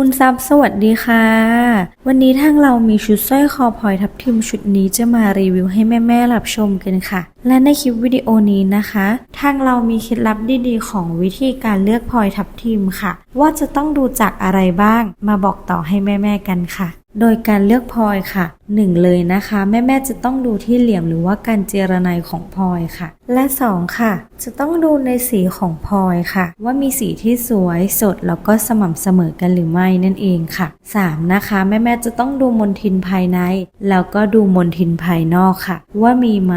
คุณซับสวัสดีค่ะ วันนี้ทางเรามีชุดสร้อยคอพลอยทับทิมชุดนี้จะมารีวิวให้แม่ๆรับชมกันค่ะ และในคลิปวิดีโอนี้นะคะ ทางเรามีเคล็ดลับดีๆ ของวิธีการเลือกพลอยทับทิมค่ะ ว่าจะต้องดูจากอะไรบ้าง มาบอกต่อให้แม่ๆกันค่ะ โดยการเลือกพลอยค่ะหนึ่งเลยนะคะ แม่ ๆ จะต้องดูที่เหลี่ยมหรือว่าการเจรไนของพลอยค่ะ และสองค่ะ จะต้องดูในสีของพลอยค่ะ ว่ามีสีที่สวยสดแล้วก็สม่ำเสมอกันหรือไม่นั่นเองค่ะสามนะคะ แม่ ๆ จะต้องดูมนทินภายใน แล้วก็ดูมนทินภายนอกค่ะ ว่ามีไหม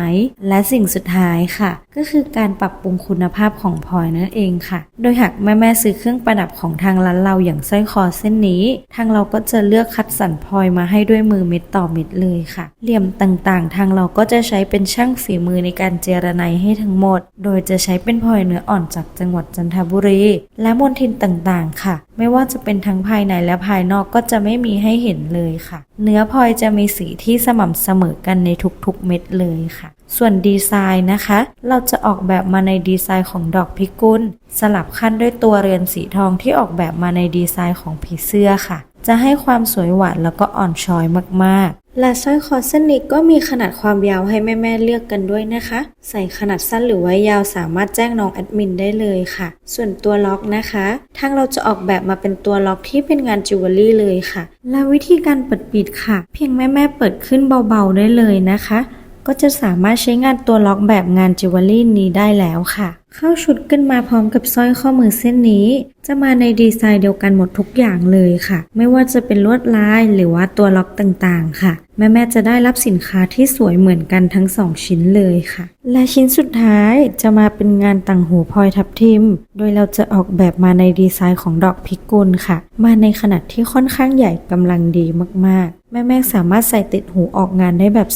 และสิ่งสุดท้ายค่ะ ก็คือการปรับปรุงคุณภาพของพลอยนั่นเองค่ะ โดยหากแม่ๆซื้อเครื่องประดับของทางร้านเราอย่างสร้อยคอเส้นนี้ ทางเราก็จะเลือกคัดสรรพลอยมาให้ด้วยมือเม็ดต่อเม็ดเลยค่ะ เหลี่ยมต่างๆ ทางเราก็จะใช้เป็นช่างฝีมือในการเจรไนให้ทั้งหมด โดยจะใช้เป็นพลอยเนื้ออ่อนจากจังหวัดจันทบุรี และมณฑลต่างๆ ค่ะ ไม่ว่าจะเป็นทั้งภายในและภายนอกก็จะไม่มีให้เห็นเลยค่ะ เนื้อพลอยจะมีสีที่สม่ำเสมอกันในทุกๆเม็ดเลยค่ะส่วนดีไซน์นะคะ เราจะออกแบบมาในดีไซน์ของดอกพิกุล สลับขั้นด้วยตัวเรือนสีทองที่ออกแบบมาในดีไซน์ของผีเสื้อค่ะ จะให้ความสวยหวานแล้วก็อ่อนช้อยมากๆ และสร้อยคอเส้นนี้ก็มีขนาดความยาวให้แม่ๆเลือกกันด้วยนะคะ ใส่ขนาดสั้นหรือว่ายาวสามารถแจ้งน้องแอดมินได้เลยค่ะ ส่วนตัวล็อกนะคะทางเราจะออกแบบมาเป็นตัวล็อกที่เป็นงานจิวเวลรี่เลยค่ะ และวิธีการเปิดปิดค่ะ เพียงแม่ๆเปิดขึ้นเบาๆได้เลยนะคะ ก็จะสามารถใช้งานตัวล็อกแบบงานจิวเวลรี่นี้ได้แล้วค่ะ เข้าชุดกันมาพร้อมกับสร้อยข้อมือเส้นนี้ จะมาในดีไซน์เดียวกันหมดทุกอย่างเลยค่ะ ไม่ว่าจะเป็นลวดลายหรือว่าตัวล็อกต่างๆ ค่ะ แม่ๆจะได้รับสินค้าที่สวยเหมือนกันทั้งสองชิ้นเลยค่ะ และชิ้นสุดท้ายจะมาเป็นงานต่างหูพลอยทับทิม โดยเราจะออกแบบมาในดีไซน์ของดอกพิกุลค่ะ มาในขนาดที่ค่อนข้างใหญ่กำลังดีมากๆ แม่แม่สามารถใส่ติดหูออกงานได้แบบ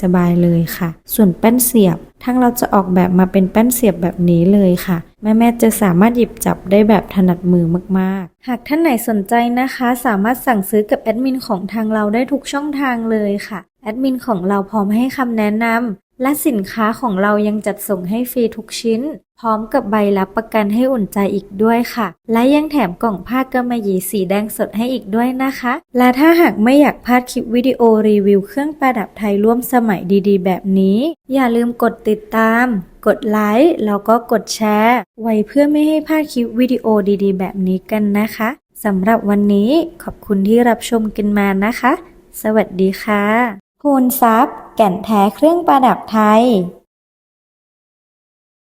สบายๆเลยค่ะ ส่วนแป้นเสียบทั้งเราจะออกแบบมาเป็นแป้นเสียบแบบนี้เลยค่ะ แม่แม่จะสามารถหยิบจับได้แบบถนัดมือมากๆ หากท่านไหนสนใจนะคะ สามารถสั่งซื้อกับแอดมินของทางเราได้ทุกช่องทางเลยค่ะ แอดมินของเราพร้อมให้คำแนะนำ และสินค้าของเรายังจัดส่งให้ฟรีทุกชิ้น พร้อมกับใบรับประกันให้อุ่นใจอีกด้วยค่ะ และยังแถมกล่องผ้ากำมะหยี่สีแดงสดให้อีกด้วยนะคะ และถ้าหากไม่อยากพลาดคลิปวิดีโอรีวิวเครื่องประดับไทยร่วมสมัยดีๆ แบบนี้ อย่าลืมกดติดตาม กดไลค์แล้วก็กดแชร์ไว้เพื่อไม่ให้พลาดคลิปวิดีโอดีๆ แบบนี้กันนะคะสำหรับวันนี้ขอบคุณที่รับชมกันมานะคะ สวัสดีค่ะ คูณทรัพย์ แก่นแท้เครื่องประดับไทย